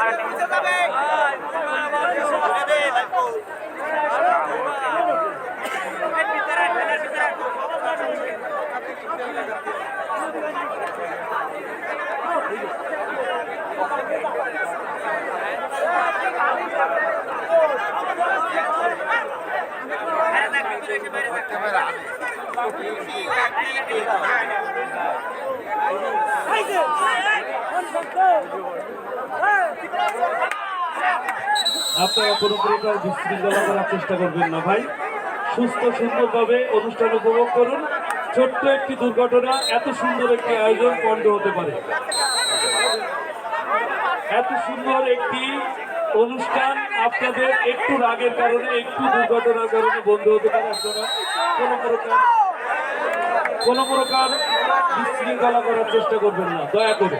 আর আপনারা কোনো প্রকার বিশৃঙ্খলা করার চেষ্টা করবেন না ভাই। সুস্থ, সুন্দরভাবে অনুষ্ঠান উপভোগ করুন। ছোট্ট একটি দুর্ঘটনা, এত সুন্দর একটি আয়োজন পণ্ড হতে পারে। এত সুন্দর একটি অনুষ্ঠান আপনাদের একটু রাগের কারণে, একটু দুর্ঘটনার কারণে বন্ধ হতে পারে আপনারা। কোনো প্রকার কোনো প্রকার বিশৃঙ্খলা করার চেষ্টা করবেন না। দয়া করে।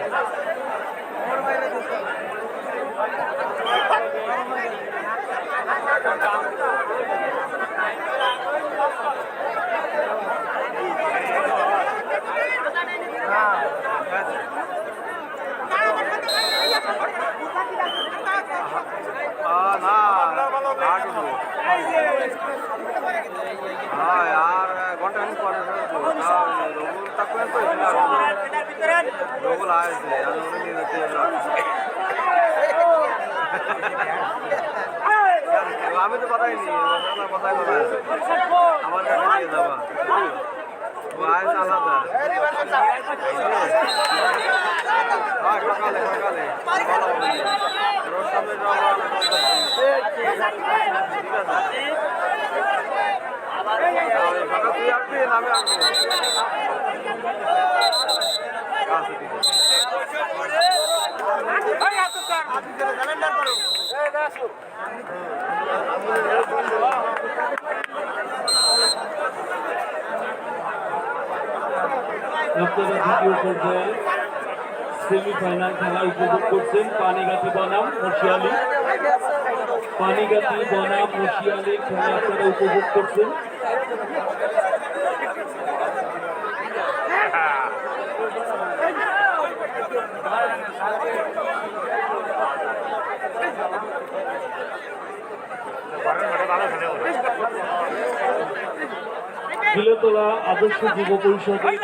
আমি তো কথাই নি কথাই কথা আমার কাছে যাবা আলাদা হ্যাঁ সকালে সকালে রোজ সামনে সকাল দ্বিতীয় পর্যায়ে সেমিফাইনাল খেলা উপভোগ করছেন পানিগাতি বনাম মশিয়ালি। পানিগাতি বনাম মশিয়ালির খেলা আপনারা উপভোগ করছেন। গিলেতলা আদর্শ যুব পরিষদের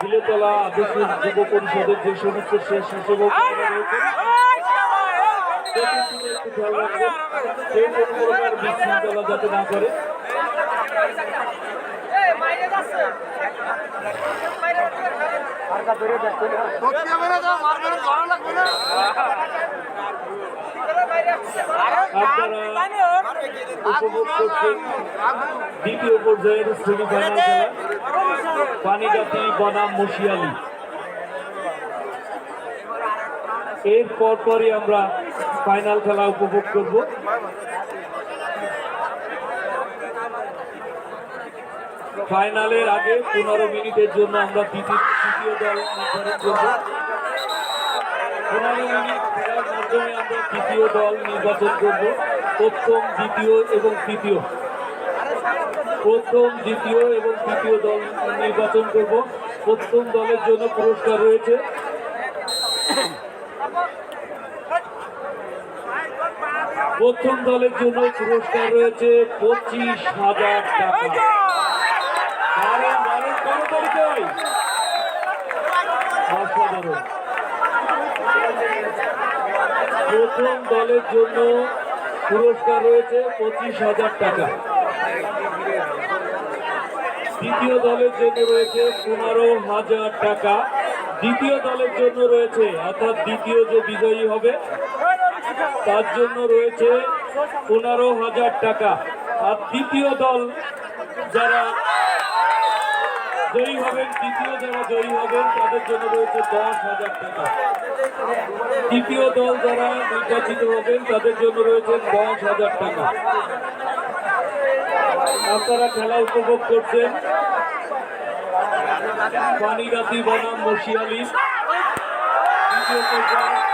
গিলেতলা আদর্শ যুব পরিষদের যে সমস্ত স্বেচ্ছাসেবক কোনো প্রকার বিশৃঙ্খলা যাতে না করে আপনারা উপভোগ করছেন দ্বিতীয় পর্যায়ের সেমিফাইনাল খেলা পানিগাতি বনাম মশিয়ালি। এর পরপরই আমরা ফাইনাল খেলা উপভোগ করব। ফাইনালের আগে পনেরো মিনিটের জন্য আমরা তৃতীয় তৃতীয় দল নির্ধারণ করব। পনেরো মিনিট খেলার মাধ্যমে আমরা তৃতীয় দল নির্বাচন করব। প্রথম, দ্বিতীয় এবং তৃতীয়। প্রথম, দ্বিতীয় এবং তৃতীয় দল নির্বাচন করব। প্রথম দলের জন্য পুরস্কার রয়েছে। প্রথম দলের জন্য পুরস্কার রয়েছে পঁচিশ হাজার টাকা। প্রথম দলের জন্য পুরস্কার রয়েছে পঁচিশ হাজার টাকা। দ্বিতীয় দলের জন্য রয়েছে পনেরো হাজার টাকা। দ্বিতীয় দলের জন্য রয়েছে, অর্থাৎ দ্বিতীয় যে বিজয়ী হবে, তার জন্য রয়েছে পনেরো হাজার টাকা। আর তৃতীয় দল যারা জয়ী হবেন তৃতীয় যারা জয়ী হবেন, তাদের জন্য রয়েছে দশ হাজার টাকা। তৃতীয় দল যারা নির্বাচিত হবেন, তাদের জন্য রয়েছে দশ হাজার টাকা। আপনারা খেলা উপভোগ করছেন। পানিরাতি বনাম মশিয়ালি দ্বিতীয়